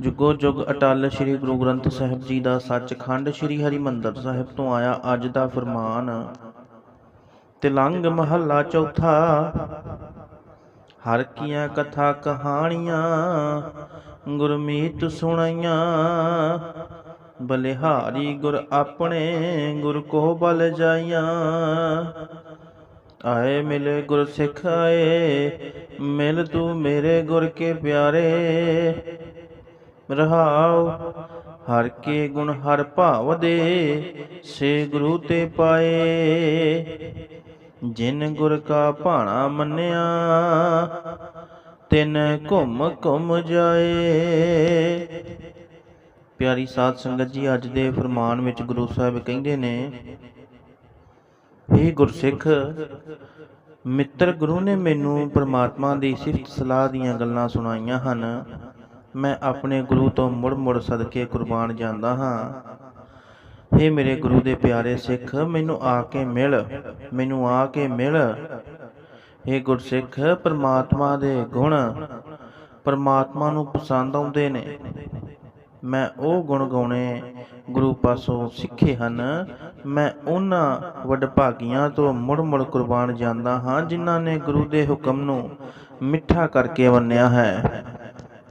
ਜੁਗੋ ਜੁਗ ਅਟਲ ਸ੍ਰੀ ਗੁਰੂ ਗ੍ਰੰਥ ਸਾਹਿਬ ਜੀ ਦਾ ਸੱਚਖੰਡ ਸ੍ਰੀ ਹਰਿਮੰਦਰ ਸਾਹਿਬ ਤੋਂ ਆਇਆ ਅੱਜ ਦਾ ਫਰਮਾਨ। ਤਿਲੰਗ ਮਹੱਲਾ ਚੌਥਾ, ਹਰ ਕੀਆਂ ਕਥਾ ਕਹਾਣੀਆਂ, ਗੁਰਮੀਤ ਸੁਣਾਈਆਂ। ਬਲਿਹਾਰੀ ਗੁਰ ਆਪਣੇ ਗੁਰ ਕੋ ਬਲ ਜਾਈਆਂ। ਆਏ ਮਿਲੇ ਗੁਰ ਸਿੱਖ ਆਏ, ਮਿਲ ਤੂੰ ਮੇਰੇ ਗੁਰ ਕੇ ਪਿਆਰੇ। ਰਹਾਉ। ਹਰ ਕੇ ਗੁਣ ਹਰ ਭਾਵ ਦੇ ਸੇ ਗੁਰੂ ਤੇ ਪਾਏ। ਜਿਨ ਗੁਰ ਕਾ ਭਾਣਾ ਮੰਨਿਆ, ਤਿਨ ਘੁੰਮ ਘੁੰਮ ਜਾਏ। ਪਿਆਰੀ ਸਾਧ ਸੰਗਤ ਜੀ, ਅੱਜ ਦੇ ਫਰਮਾਨ ਵਿੱਚ ਗੁਰੂ ਸਾਹਿਬ ਕਹਿੰਦੇ ਨੇ ਇਹ ਗੁਰਸਿੱਖ, ਮਿੱਤਰ ਗੁਰੂ ਨੇ ਮੈਨੂੰ ਪ੍ਰਮਾਤਮਾ ਦੀ ਸਿਫਤ ਸਲਾਹ ਦੀਆਂ ਗੱਲਾਂ ਸੁਣਾਈਆਂ ਹਨ। ਮੈਂ ਆਪਣੇ ਗੁਰੂ ਤੋਂ ਮੁੜ ਮੁੜ ਸਦਕੇ ਕੁਰਬਾਨ ਜਾਂਦਾ ਹਾਂ। हे ਮੇਰੇ ਗੁਰੂ ਦੇ ਪਿਆਰੇ ਸਿੱਖ, ਮੈਨੂੰ ਆ ਕੇ ਮਿਲ, ਮੈਨੂੰ ਆ ਕੇ ਮਿਲ। हे ਗੁਰਸਿੱਖ, ਪਰਮਾਤਮਾ ਦੇ ਗੁਣ, ਪਰਮਾਤਮਾ ਨੂੰ ਪਸੰਦ ਆਉਂਦੇ ਨੇ। ਮੈਂ ਉਹ ਗੁਣ ਗਾਉਣੇ ਗੁਰੂ ਪਾਸੋਂ ਸਿੱਖੇ ਹਨ। ਮੈਂ ਉਹਨਾਂ ਵਡਭਾਗੀਆਂ ਤੋਂ ਮੁੜ ਮੁੜ ਕੁਰਬਾਨ ਜਾਂਦਾ ਹਾਂ, ਜਿਨ੍ਹਾਂ ਨੇ ਗੁਰੂ ਦੇ ਹੁਕਮ ਨੂੰ ਮਿੱਠਾ ਕਰਕੇ ਮੰਨਿਆ ਹੈ।